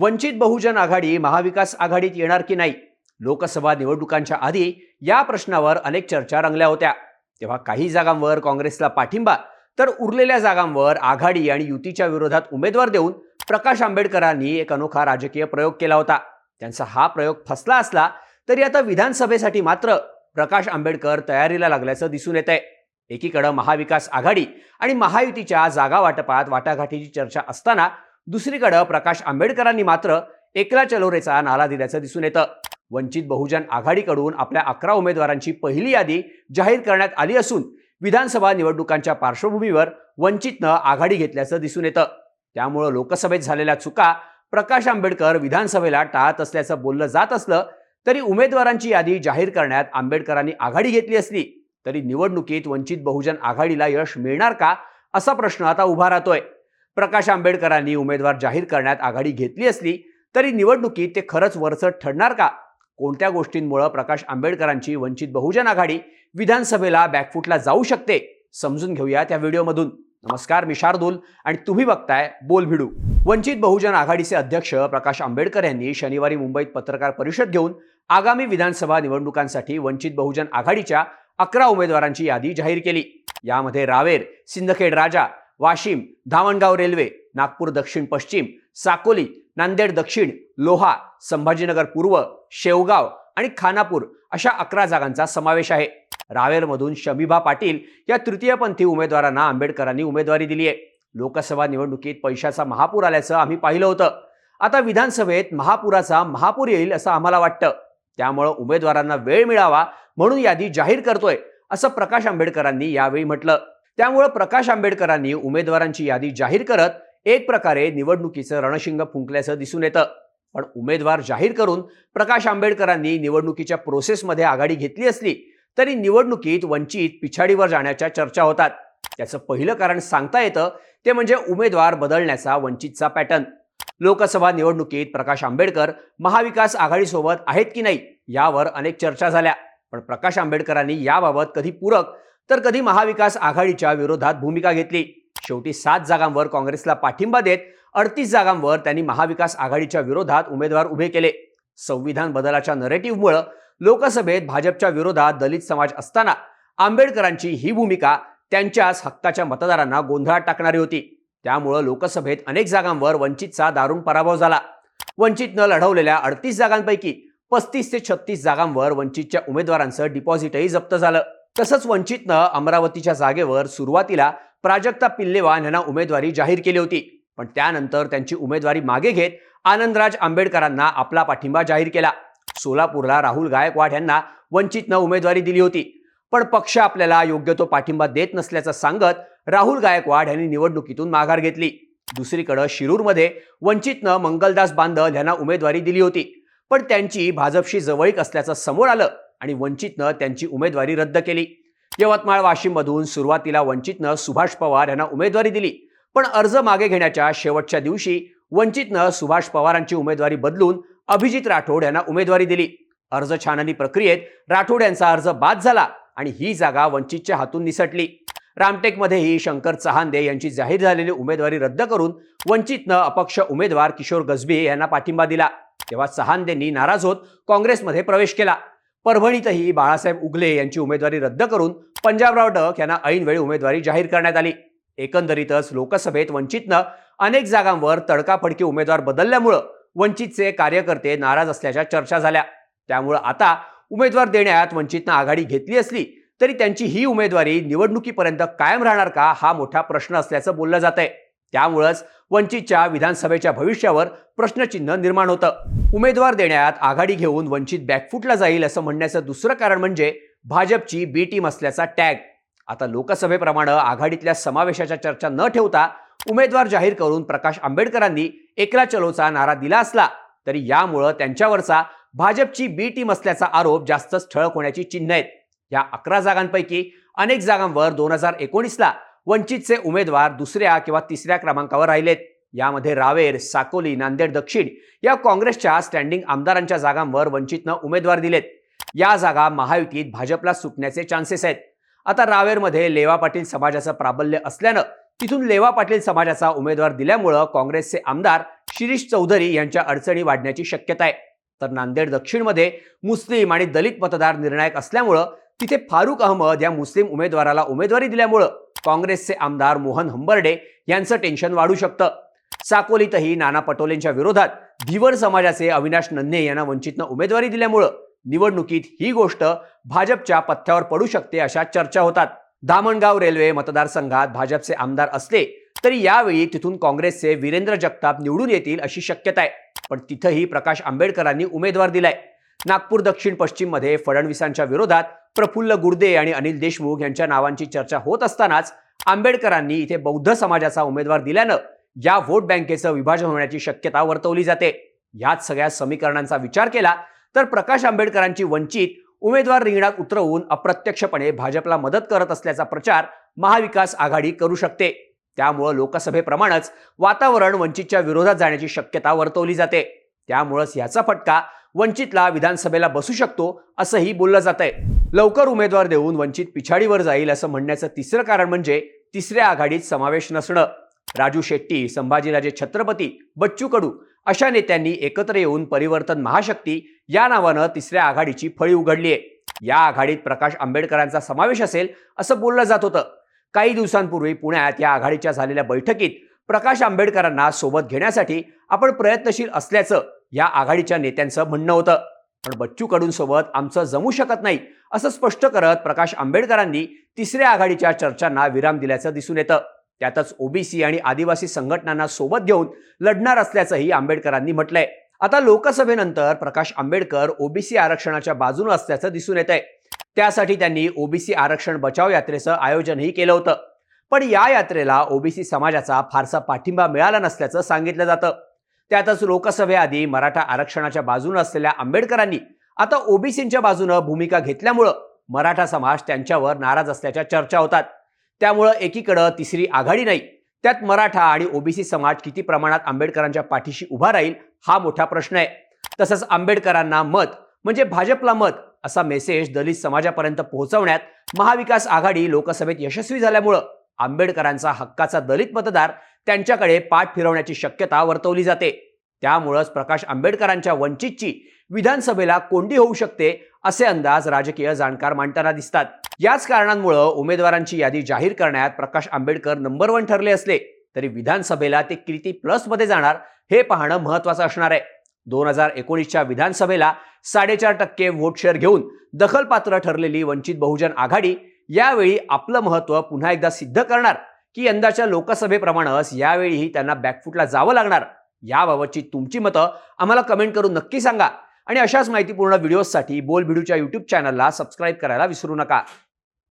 वंचित बहुजन आघाडी महाविकास आघाडीत येणार की नाही? लोकसभा निवडणुकांच्या आधी या प्रश्नावर अनेक चर्चा रंगल्या होत्या. तेव्हा काही जागांवर काँग्रेसला पाठिंबा तर उरलेल्या जागांवर आघाडी आणि युतीच्या विरोधात उमेदवार देऊन प्रकाश आंबेडकरांनी एक अनोखा राजकीय प्रयोग केला होता. त्यांचा हा प्रयोग फसला असला तरी आता विधानसभेसाठी मात्र प्रकाश आंबेडकर तयारीला लागल्याचं दिसून येत आहे एकीकडं महाविकास आघाडी आणि महायुतीच्या जागा वाटपात वाटाघाटीची चर्चा असताना दुसरीकडं प्रकाश आंबेडकरांनी मात्र एकला चलोरेचा नाला दिल्याचं दिसून येतं. वंचित बहुजन आघाडीकडून आपल्या अकरा उमेदवारांची पहिली यादी जाहीर करण्यात आली असून विधानसभा निवडणुकांच्या पार्श्वभूमीवर वंचितनं आघाडी घेतल्याचं दिसून येतं. त्यामुळं लोकसभेत झालेल्या चुका प्रकाश आंबेडकर विधानसभेला टाळत असल्याचं बोललं जात असलं तरी उमेदवारांची यादी जाहीर करण्यात आंबेडकरांनी आघाडी घेतली असली तरी निवडणुकीत वंचित बहुजन आघाडीला यश मिळणार का असा प्रश्न आता उभा राहतोय. प्रकाश आंबेडकरांनी उमेदवार जाहीर करण्यात आघाडी घेतली असली तरी निवडणुकीत ते खरंच वरचढ ठरणार का? कोणत्या गोष्टींमुळे प्रकाश आंबेडकरांची वंचित बहुजन आघाडी विधानसभेला बॅकफुटला जाऊ शकते? समजून घेऊया त्या व्हिडिओमधून. नमस्कार मी शार्दूल आणि तुम्ही बघताय बोल भिडू वंचित बहुजन आघाडीचे अध्यक्ष प्रकाश आंबेडकर यांनी शनिवारी मुंबईत पत्रकार परिषद घेऊन आगामी विधानसभा निवडणुकांसाठी वंचित बहुजन आघाडीच्या अकरा उमेदवारांची यादी जाहीर केली. यामध्ये रावेर सिंदखेड राजा वाशिम धामणगाव रेल्वे नागपूर दक्षिण पश्चिम साकोली नांदेड दक्षिण लोहा संभाजीनगर पूर्व शेवगाव आणि खानापूर अशा अकरा जागांचा समावेश आहे. रावेरमधून शमीभा पाटील या तृतीयपंथी उमेदवारांना आंबेडकरांनी उमेदवारी दिली आहे. लोकसभा निवडणुकीत पैशाचा महापूर आल्याचं आम्ही पाहिलं होतं. आता विधानसभेत महापुराचा महापूर येईल असं आम्हाला वाटतं. त्यामुळं उमेदवारांना वेळ मिळावा म्हणून यादी जाहीर करतोय असं प्रकाश आंबेडकरांनी यावेळी म्हटलं. त्यामुळं प्रकाश आंबेडकरांनी उमेदवारांची यादी जाहीर करत एक प्रकारे निवडणुकीचं रणशिंग फुंकल्याचं दिसून येतं. पण उमेदवार जाहीर करून प्रकाश आंबेडकरांनी निवडणुकीच्या प्रोसेसमध्ये आघाडी घेतली असली तरी निवडणुकीत वंचित पिछाडीवर जाण्याच्या चर्चा होतात. त्याचं पहिलं कारण सांगता येतं ते म्हणजे उमेदवार बदलण्याचा वंचितचा पॅटर्न. लोकसभा निवडणुकीत प्रकाश आंबेडकर महाविकास आघाडीसोबत आहेत की नाही यावर अनेक चर्चा झाल्या. पण प्रकाश आंबेडकरांनी याबाबत कधी पूरक तर कधी महाविकास आघाडीच्या विरोधात भूमिका घेतली? शेवटी सात जागांवर काँग्रेसला पाठिंबा देत अडतीस जागांवर त्यांनी महाविकास आघाडीच्या विरोधात उमेदवार उभे केले. संविधान बदलाच्या नरेटिव्हमुळं लोकसभेत भाजपच्या विरोधात दलित समाज असताना आंबेडकरांची ही भूमिका त्यांच्याच हक्काच्या मतदारांना गोंधळात टाकणारी होती. त्यामुळं लोकसभेत अनेक जागांवर वंचितचा दारुण पराभव झाला. वंचितनं लढवलेल्या अडतीस जागांपैकी पस्तीस ते छत्तीस जागांवर वंचितच्या उमेदवारांचं डिपॉझिटही जप्त झालं. तसंच वंचितनं अमरावतीच्या जागेवर सुरुवातीला प्राजक्ता पिल्लेवान यांना उमेदवारी जाहीर केली होती. पण त्यानंतर त्यांची उमेदवारी मागे घेत आनंदराज आंबेडकरांना आपला पाठिंबा जाहीर केला. सोलापूरला राहुल गायकवाड यांना वंचितनं उमेदवारी दिली होती. पण पक्ष आपल्याला योग्य तो पाठिंबा देत नसल्याचं सांगत राहुल गायकवाड यांनी निवडणुकीतून माघार घेतली. दुसरीकडे शिरूरमध्ये वंचितनं मंगलदास बांदल यांना उमेदवारी दिली होती. पण त्यांची भाजपशी जवळीक असल्याचं समोर आलं. आणि वंचितनं त्यांची उमेदवारी रद्द केली. यवतमाळ वाशिममधून सुरुवातीला वंचितनं सुभाष पवार यांना उमेदवारी दिली. पण अर्ज मागे घेण्याच्या शेवटच्या दिवशी वंचितनं सुभाष पवारांची उमेदवारी बदलून अभिजित राठोड यांना उमेदवारी दिली. अर्ज छाननी प्रक्रियेत राठोड यांचा अर्ज बाद झाला आणि ही जागा वंचितच्या हातून निसटली. रामटेकमध्येही शंकर चहांदे यांची जाहीर झालेली उमेदवारी रद्द करून वंचितनं अपक्ष उमेदवार किशोर गजबे यांना पाठिंबा दिला. तेव्हा चहांदेंनी नाराज होत काँग्रेसमध्ये प्रवेश केला. परभणीतही बाळासाहेब उगले यांची उमेदवारी रद्द करून पंजाबराव डक यांना ऐनवेळी उमेदवारी जाहीर करण्यात आली. एकंदरीतच लोकसभेत वंचितनं अनेक जागांवर तडकाफडकी उमेदवार बदलल्यामुळं वंचितचे कार्यकर्ते नाराज असल्याच्या चर्चा झाल्या. त्यामुळं आता उमेदवार देण्यात वंचितनं आघाडी घेतली असली तरी त्यांची ही उमेदवारी निवडणुकीपर्यंत कायम राहणार का हा मोठा प्रश्न असल्याचं बोललं जात आहे त्यामुळंच वंचितच्या विधानसभेच्या भविष्यावर प्रश्नचिन्ह निर्माण होतं. उमेदवार देण्यात आघाडी घेऊन वंचित बॅकफूटला जाईल असं म्हणण्याचं दुसरं कारण म्हणजे भाजपची बी टीम असल्याचा टॅग. आता लोकसभेप्रमाणे आघाडीतल्या समावेशाच्या चर्चा न ठेवता उमेदवार जाहीर करून प्रकाश आंबेडकरांनी एकला चलोचा नारा दिला असला तरी यामुळं त्यांच्यावरचा भाजपची बी टीम असल्याचा आरोप जास्तच ठळक होण्याची चिन्ह आहेत. या अकरा जागांपैकी अनेक जागांवर दोन हजार एकोणीसला वंचितचे उमेदवार दुसऱ्या किंवा तिसऱ्या क्रमांकावर राहिलेत. यामध्ये रावेर साकोली नांदेड दक्षिण या काँग्रेसच्या स्टँडिंग आमदारांच्या जागांवर वंचितनं उमेदवार दिलेत. या जागा महायुतीत भाजपला सुटण्याचे चान्सेस आहेत. आता रावेरमध्ये लेवा पाटील समाजाचं प्राबल्य असल्यानं तिथून लेवा पाटील समाजाचा उमेदवार दिल्यामुळं काँग्रेसचे आमदार शिरीष चौधरी यांच्या अडचणी वाढण्याची शक्यता आहे. तर नांदेड दक्षिणमध्ये मुस्लिम आणि दलित मतदार निर्णायक असल्यामुळं तिथे फारुख अहमद या मुस्लिम उमेदवाराला उमेदवारी दिल्यामुळं काँग्रेसचे आमदार मोहन हंबर्डे यांचं टेन्शन वाढू शकतं. साकोलीतही नाना पटोलेंच्या विरोधात धिवर समाजाचे अविनाश नन्हे यांना वंचितनं उमेदवारी दिल्यामुळं निवडणुकीत ही गोष्ट भाजपच्या पथ्यावर पडू शकते अशा चर्चा होतात. दामणगाव रेल्वे मतदारसंघात भाजपचे आमदार असले तरी यावेळी तिथून काँग्रेसचे वीरेंद्र जगताप निवडून येतील अशी शक्यता आहे. पण तिथंही प्रकाश आंबेडकरांनी उमेदवार दिलाय. नागपूर दक्षिण पश्चिममध्ये फडणवीसांच्या विरोधात प्रफुल्ल गुर्दे आणि अनिल देशमुख यांच्या नावांची चर्चा होत असतानाच आंबेडकरांनी इथे बौद्ध समाजाचा उमेदवार दिल्यानं या व्होट बँकेचं विभाजन होण्याची शक्यता वर्तवली जाते. याच सगळ्या समीकरणांचा विचार केला तर प्रकाश आंबेडकरांची वंचित उमेदवार रिंगणात उतरवून अप्रत्यक्षपणे भाजपला मदत करत असल्याचा प्रचार महाविकास आघाडी करू शकते. त्यामुळं लोकसभेप्रमाणेच वातावरण वंचितच्या विरोधात जाण्याची शक्यता वर्तवली जाते. त्यामुळंच याचा फटका वंचितला विधानसभेला बसू शकतो असंही बोललं जात आहे लवकर उमेदवार देऊन वंचित पिछाडीवर जाईल असं म्हणण्याचं तिसरं कारण म्हणजे तिसऱ्या आघाडीत समावेश नसणं. राजू शेट्टी संभाजीराजे छत्रपती बच्चू कडू अशा नेत्यांनी एकत्र येऊन परिवर्तन महाशक्ती या नावानं तिसऱ्या आघाडीची फळी उघडली आहे या आघाडीत प्रकाश आंबेडकरांचा समावेश असेल असं बोललं जात होतं. काही दिवसांपूर्वी पुण्यात या आघाडीच्या झालेल्या बैठकीत प्रकाश आंबेडकरांना सोबत घेण्यासाठी आपण प्रयत्नशील असल्याचं या आघाडीच्या नेत्यांचं म्हणणं होतं. पण बच्चू कडूंसोबत आमचं जमू शकत नाही असं स्पष्ट करत प्रकाश आंबेडकरांनी तिसऱ्या आघाडीच्या चर्चांना विराम दिल्याचं दिसून येतं. त्यातच ओबीसी आणि आदिवासी संघटनांना सोबत घेऊन लढणार असल्याचंही आंबेडकरांनी म्हटलंय. आता लोकसभेनंतर प्रकाश आंबेडकर ओबीसी आरक्षणाच्या बाजूनं असल्याचं दिसून येत आहे त्यासाठी त्यांनी ओबीसी आरक्षण बचाव यात्रेचं आयोजनही केलं होतं. पण या यात्रेला ओबीसी समाजाचा फारसा पाठिंबा मिळाला नसल्याचं सांगितलं जातं. त्यातच लोकसभेआधी मराठा आरक्षणाच्या बाजूनं असलेल्या आंबेडकरांनी आता ओबीसींच्या बाजूनं भूमिका घेतल्यामुळं मराठा समाज त्यांच्यावर नाराज असल्याच्या चर्चा होतात. त्यामुळं एकीकडं तिसरी आघाडी नाही. त्यात मराठा आणि ओबीसी समाज किती प्रमाणात आंबेडकरांच्या पाठीशी उभा राहील हा मोठा प्रश्न आहे. तसंच आंबेडकरांना मत म्हणजे भाजपला मत असा मेसेज दलित समाजापर्यंत पोहोचवण्यात महाविकास आघाडी लोकसभेत यशस्वी झाल्यामुळं आंबेडकरांचा हक्काचा दलित मतदार त्यांच्याकडे पाठ फिरवण्याची शक्यता वर्तवली जाते. त्यामुळंच प्रकाश आंबेडकरांच्या वंचितची विधानसभेला कोंडी होऊ शकते असे अंदाज राजकीय जाणकार मांडताना दिसतात. याच कारणांमुळं उमेदवारांची यादी जाहीर करण्यात प्रकाश आंबेडकर नंबर वन ठरले असले तरी विधानसभेला ते किती प्लसमध्ये जाणार हे पाहणं महत्वाचं असणार आहे. दोन हजार एकोणीसच्या विधानसभेला साडेचार टक्के व्होट शेअर घेऊन दखलपात्र ठरलेली वंचित बहुजन आघाडी यावेळी आपलं महत्त्व पुन्हा एकदा सिद्ध करणार. की यंदाच्या लोकसभेप्रमाणेच यावेळीही त्यांना बॅकफुटला जावं लागणार. याबाबतची तुमची मतं आम्हाला कमेंट करून नक्की सांगा. आणि अशाच माहितीपूर्ण व्हिडिओजसाठी बोल व्हिडिओच्या यूट्यूब चॅनलला सबस्क्राईब करायला विसरू नका.